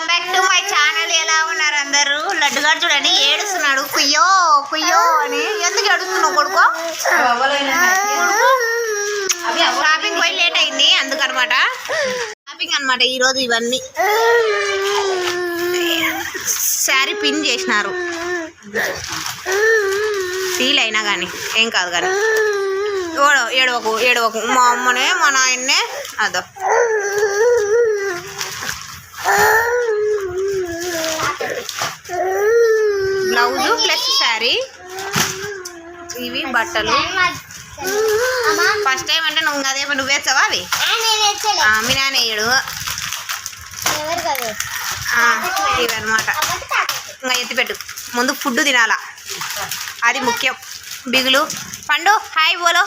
Welcome back to my channel ఎలా ఉన్నారు అందరూ? లడ్డుగాడు చూడండి ఏడుస్తున్నాడు. కుయ్యో కుయ్యో అని. ఎందుకు ఏడుస్తున్నావు కొడుకో? షాపింగ్ పోయి లేట్ అయింది అందుకనమాట. షాపింగ్ అనమాట ఈరోజు ఇవన్నీ. శారీ పిన్ చేసినారు. సీల్ అయినా కానీ ఏం కాదు కానీ ఏడవ ఏడవకు ఏడవకు మా అమ్మనే మా నాయన్నే అదో. బ్లౌజు ప్లస్ శారీ ఇవి బట్టలు. ఫస్ట్ టైం అంటే నువ్వు అదే నువ్వు వేస్తావా అవి? మీ నాన్న వేయడు. ఇవన్నమాట. ఇంకా ఎత్తిపెట్టు ముందు ఫుడ్ తినాలా? అది ముఖ్యం. బిగులు. పండు హాయ్ బోలో.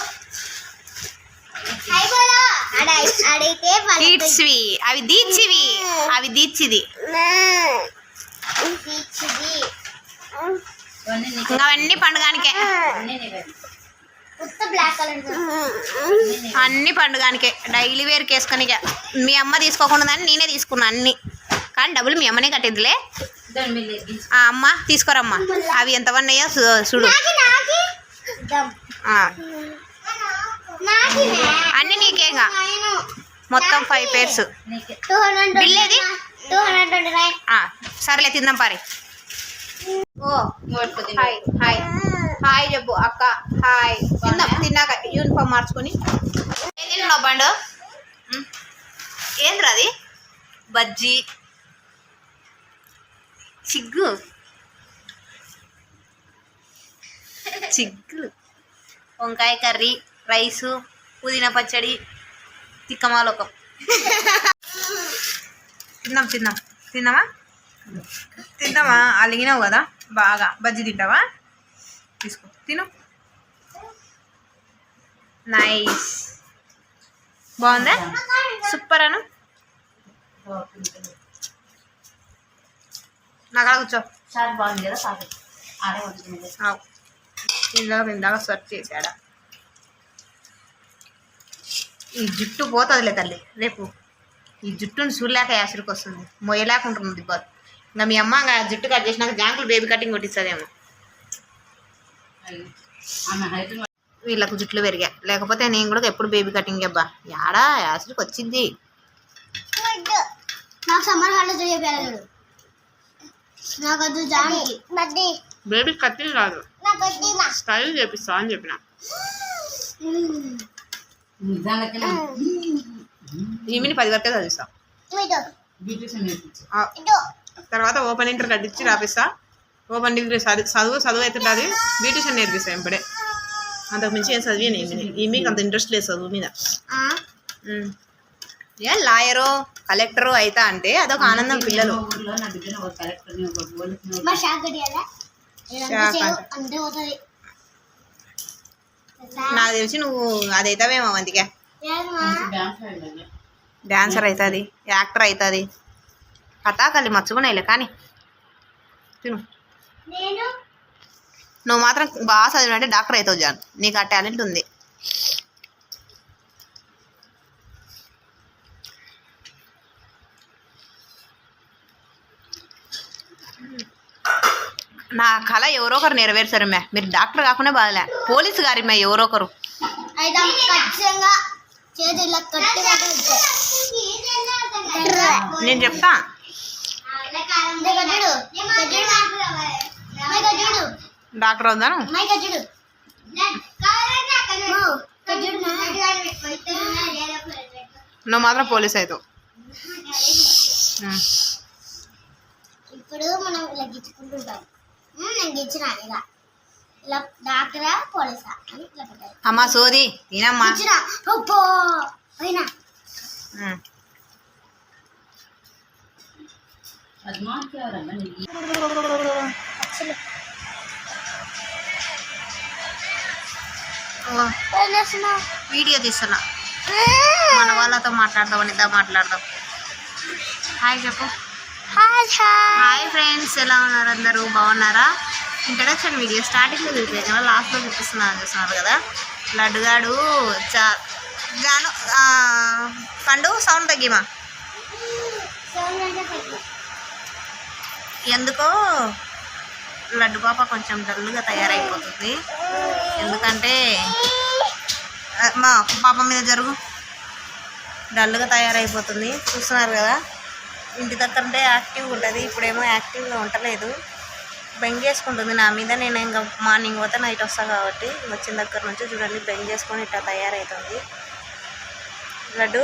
అవి దీచివి అవి దీచిది అవన్నీ పండుగానికే. అన్ని పండుగానికే. డైలీ వేర్ వేసుకొనికే మీ అమ్మ తీసుకోకుండా నేనే తీసుకున్నా అన్ని. కానీ డబ్బులు మీ అమ్మనే కట్టిద్దిలే. అమ్మ తీసుకోరమ్మా. అవి ఎంత చూ- చూడు. అన్ని నీకేగా మొత్తం ఫైవ్ పేర్స్ బిల్ ఏది? సర్లే తిందాం పారి. ఓ హాయ్ హాయ్. హాయ్ చెప్పు అక్క. హాయ్ తిన్నాక యూనిఫామ్ మార్చుకొని. ఏం తిన్నావు బండు. ఏంద్రా అది? బజ్జీ. చిగ్గు. చిగ్గు. వంకాయ కర్రీ రైసు పుదీనా పచ్చడి తిక్కమాలోకం తిందాం తిందాం తిందామా తిందామా అలిగినావు కదా? బాగా. బజ్జీ తింటావా? తీసుకో. తిను. నైస్ బాగుందా? సూపర్ అను. నాకు అలా కూర్చో. ఇందాక ఇందాక సెర్చ్ చేశాడా? ఈ జుట్టు పోతుందిలే తల్లి. రేపు ఈ జుట్టును చూడలేక యాసరికి వస్తుంది. మొయ్యలేక ఉంటుంది దిబ్బలు. ఇంకా మీ అమ్మ జుట్టు కట్ చేసినాక జాంకులు బేబీ కటింగ్ కొట్టిస్తుందేమో. వీళ్ళకు జుట్లు పెరిగా లేకపోతే నేను కూడా ఎప్పుడు బేబీ కటింగ్ అబ్బా. యాడా యాసరికి వచ్చింది. బేబీ కటింగ్ కాదు. నా బడ్డీ మా స్టైల్ చేపిస్తా అని చెప్పిన. ఈమెని పది వరకే చదివిస్తా. తర్వాత ఓపెన్ ఇంటర్ కట్టించి రాపిస్తా. ఓపెన్ డిగ్రీ చదువు చదువు అది బ్యూటిషియన్ నేర్పిస్తా ఇప్పుడే అంతకు మించి ఏం చదివాను ఈమెని ఈమెకి అంత ఇంట్రెస్ట్ లేదు చదువు మీద. ఏ లాయరు కలెక్టరు అవుతా అంటే అదొక ఆనందం పిల్లలు. నాకు తెలిసి నువ్వు అది అవుతావేమో అందుకే డాన్సర్ అవుతుంది యాక్టర్ అవుతుంది కథాకళి మర్చుకున్నాయిలే కానీ తిను. నువ్వు మాత్రం బాగా చదివినంటే డాక్టర్ అవుతావు జాన్. నీకు ఆ టాలెంట్ ఉంది. నా కళ ఎవరో ఒకరు నెరవేర్చారు మ్యా. మీరు డాక్టర్ కాకుండా బాధలే. పోలీసు గారి మ్యా ఎవరో ఒకరు. ఖచ్చితంగా నేను చెప్తా. డాక్టర్ కట్టుడు నువ్వు మాత్రం పోలీస్ అవుతావు. ఇప్పుడు మనం ఇలా గిచ్చుకుంటుంటాం. నేను గిచ్చిన ఇలా ఇలా డాక్టరా పోలీసా? అని ఇట్లా పెట్టాలి. అమ్మా సోది తినమ్మా. గిచ్చిన. అబ్బో పోయినా. వీడియో తీస్తున్నా. మన వాళ్ళతో మాట్లాడదాం ఇద్దా మాట్లాడదాం. హాయ్ చెప్పు. హాయ్ ఫ్రెండ్స్ ఎలా ఉన్నారు అందరూ? బాగున్నారా? ఇంట్రడక్షన్ వీడియో స్టార్టింగ్లో చూపించాను కదా లాస్ట్లో చూపిస్తున్నాను చూస్తున్నారు కదా. లడ్డుగాడు చా ఆ, పండు సౌండ్ తగ్గిమా? ఎందుకో లడ్డు పాప కొంచెం డల్గా తయారైపోతుంది. ఎందుకంటే మా పాప మీద జరుగు. డల్గా తయారైపోతుంది. చూస్తున్నారు కదా? ఇంటి దగ్గర ఉంటే యాక్టివ్గా ఉంటుంది. ఇప్పుడేమో యాక్టివ్గా ఉండలేదు. బెంగేసుకుంటుంది నా మీద. నేను ఇంకా మార్నింగ్ పోతే నైట్ వస్తాను కాబట్టి వచ్చిన దగ్గర నుంచి చూడండి బెంగేసుకొని ఇట్లా తయారవుతుంది లడ్డు.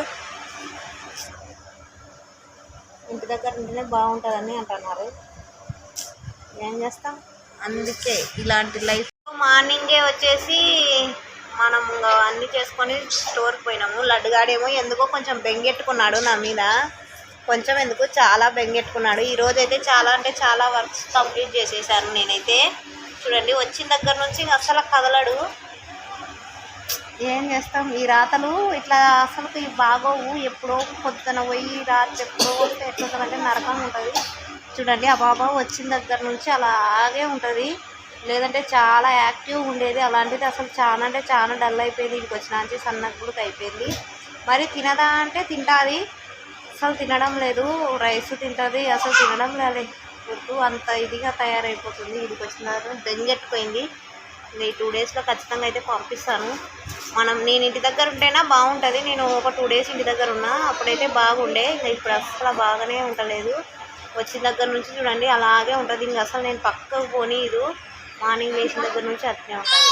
ఇంటి దగ్గర ఉంటేనే బాగుంటుందని అంటున్నారు. ఏం చేస్తాం? అందుకే ఇలాంటి లైఫ్. మార్నింగే వచ్చేసి మనం అన్నీ చేసుకొని స్టోర్కి పోయినాము. లడ్డుగాడేమో ఎందుకో కొంచెం బెంగెట్టుకున్నాడు నా మీద. కొంచెం ఎందుకు చాలా బెంగెట్టుకున్నాడు. ఈరోజు అయితే చాలా అంటే చాలా వర్క్స్ కంప్లీట్ చేసేసాను నేనైతే. చూడండి వచ్చిన దగ్గర నుంచి అసలు కదలడు. ఏం చేస్తాం? ఈ రాతలు ఇట్లా అసలు బాగోవు. ఎప్పుడో పొద్దున పోయి రాత్రి ఎప్పుడో వస్తే ఎట్లుంటుందంటే నరకం ఉంటుంది. చూడండి ఆ పాప వచ్చిన దగ్గర నుంచి అలాగే ఉంటుంది. లేదంటే చాలా యాక్టివ్ ఉండేది. అలాంటిది అసలు చాలా అంటే చాలా డల్ అయిపోయింది. ఇంటికి వచ్చినాంచి సన్నగుడికి అయిపోయింది. మరి తినదా అంటే తింటుంది. అసలు తినడం లేదు. రైస్ తింటుంది. అసలు తినడం లేదు ఫుడ్ అంత ఇదిగా తయారైపోతుంది. ఇంటికి వచ్చిన తర్వాత ఈ టూ డేస్లో ఖచ్చితంగా అయితే పంపిస్తాను. మనం నేను ఇంటి దగ్గర ఉంటేనా బాగుంటుంది. నేను ఒక టూ డేస్ ఇంటి దగ్గర ఉన్నా అప్పుడైతే బాగుండే. ఇంకా ఇప్పుడు అసలు బాగానే ఉండలేదు. వచ్చిన దగ్గర నుంచి చూడండి అలాగే ఉంటుంది. ఇంకా అసలు నేను పక్కకు పోనీదు మార్నింగ్ లేచిన దగ్గర నుంచి అట్నే ఉంటుంది.